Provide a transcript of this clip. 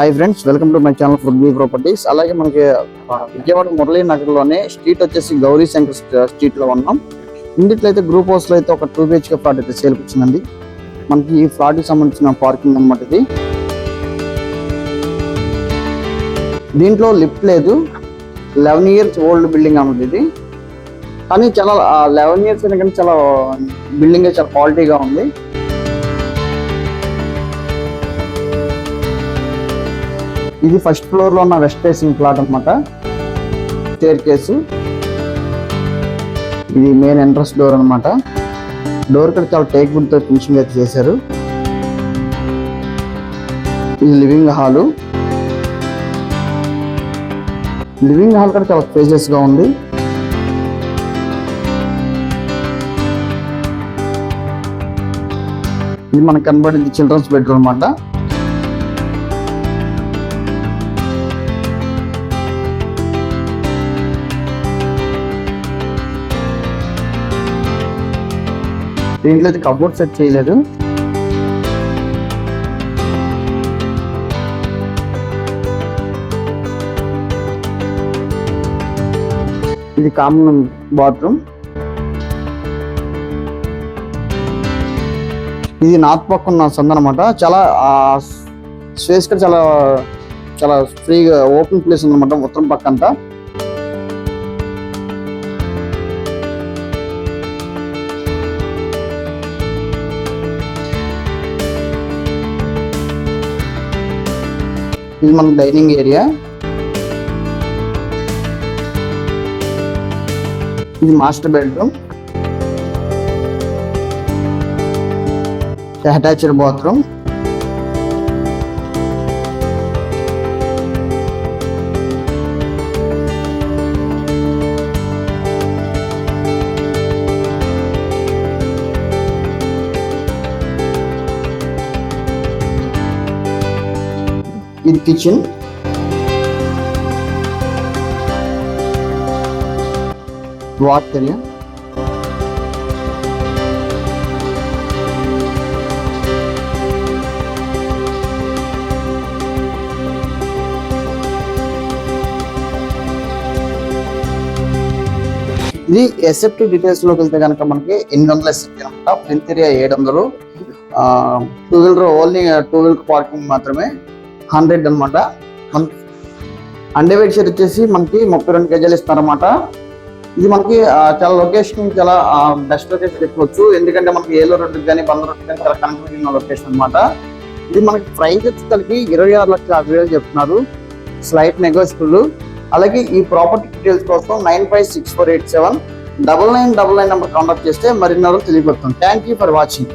Hi friends welcome to my channel food be properties అలాగే మనకి Vijayawada Murali నగర్లోనే street వచ్చేసి గౌరీ శంకర్ స్ట్రీట్లో ఉన్నాం. ఇంటిట్లయితే అయితే గ్రూప్ హౌస్లో అయితే ఒక టూ బిహెచ్కే ఫ్లాట్ అయితే సేల్ వచ్చిందండి. మనకి ఈ ఫ్లాట్కి సంబంధించిన పార్కింగ్ అన్నమాట ఇది. దీంట్లో లిఫ్ట్ లేదు. లెవెన్ ఇయర్స్ ఓల్డ్ బిల్డింగ్ అనమాట ఇది. కానీ చాలా లెవెన్ ఇయర్స్ అయినా కానీ చాలా బిల్డింగ్ చాలా క్వాలిటీగా ఉంది. ఇది ఫస్ట్ ఫ్లోర్లో ఉన్న వెస్ట్ ఫేసింగ్ ప్లాట్ అనమాట స్టేర్ కేసు ఇది మెయిన్ ఎంట్రన్స్ డోర్ అన్నమాట. డోర్ కూడా చాలా టేక్ వుడ్తో ఫినిషింగ్ అయితే చేశారు. ఇది లివింగ్ హాలు లివింగ్ హాల్ కూడా చాలా స్పేసియస్గా ఉంది. ఇది మనకు కనబడింది చిల్డ్రన్స్ బెడ్రూమ్ అన్నమాట. దీంట్లో అయితే కబోర్డ్ సెట్ చేయలేదు. ఇది కామన్ బాత్రూమ్ ఇది నార్త్ పక్క ఉన్న సంద అనమాట చాలా స్పేస్ కూడా చాలా చాలా ఫ్రీగా ఓపెన్ ప్లేస్ ఉందన్నమాట ఉత్తరం పక్క అంతా ఇది మన డైనింగ్ ఏరియా. ఇది master bedroom. Attached bathroom. With kitchen wash area ఇది ఎస్ఎఫ్టీ డీటెయిల్స్లోకి వెళ్తే కనుక మనకి ఎనిమిది వందల ఎస్ఎఫ్టీ అనమాట. ఫ్రంట్ ఏరియా ఏడు వందలు. Two wheeler only two wheeler parking మాత్రమే. హండ్రెడ్ అనమాట మనకి అండర్వేట్ షేర్ వచ్చేసి మనకి ముప్పై రెండు కేజీలు ఇస్తారన్నమాట. ఇది మనకి చాలా లొకేషన్ చాలా బెస్ట్ లొకేషన్ చెప్పుకోవచ్చు. ఎందుకంటే మనకి ఏలూరు రోడ్డు కానీ బందర్ రోడ్డు కానీ చాలా కన్వీనియంట్ లొకేషన్ అనమాట ఇది మనకి ప్రైస్ కలిపి ఇరవై ఆరు లక్షల యాభై వేలు చెప్తున్నారు. స్లైట్ నెగోషియబుల్ అలాగే ఈ ప్రాపర్టీ డీటెయిల్స్ కోసం nine five six four eight seven double nine double nine number contact చేస్తే మరిన్ని తెలియపడుతుంది థ్యాంక్ యూ ఫర్ వాచింగ్